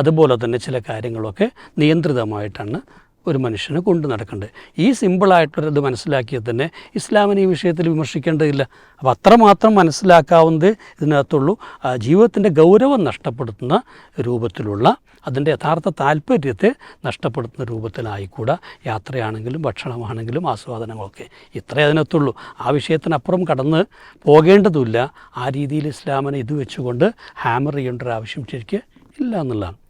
അതുപോലെ തന്നെ ചില കാര്യങ്ങളൊക്കെ നിയന്ത്രിതമായിട്ടാണ് ഒരു മനുഷ്യന് കൊണ്ടു നടക്കേണ്ടത് ഈ സിമ്പിളായിട്ടൊരിത് മനസ്സിലാക്കിയാൽ തന്നെ ഇസ്ലാമിനെ ഈ വിഷയത്തിൽ വിമർശിക്കേണ്ടതില്ല. അപ്പോൾ അത്രമാത്രം മനസ്സിലാക്കാവുന്നത് ഇതിനകത്തുള്ളൂ. ജീവിതത്തിന്റെ ഗൗരവം നഷ്ടപ്പെടുത്തുന്ന രൂപത്തിലുള്ള അതിന്റെ യഥാർത്ഥ താല്പര്യത്തെ നഷ്ടപ്പെടുത്തുന്ന രൂപത്തിലായിക്കൂടാ. യാത്രയാണെങ്കിലും ഭക്ഷണമാണെങ്കിലും ആസ്വാദനങ്ങളൊക്കെ. ഇത്രേ അതിനകത്തുള്ളൂ. ആ വിഷയത്തിനപ്പുറം കടന്ന് പോകേണ്ടതുമില്ല. ആ രീതിയിൽ ഇസ്ലാമിനെ ഇത് വെച്ചുകൊണ്ട് ഹാമർ ചെയ്യേണ്ട ഒരു ആവശ്യം ശരിക്ക് ഇല്ല എന്നുള്ളതാണ്.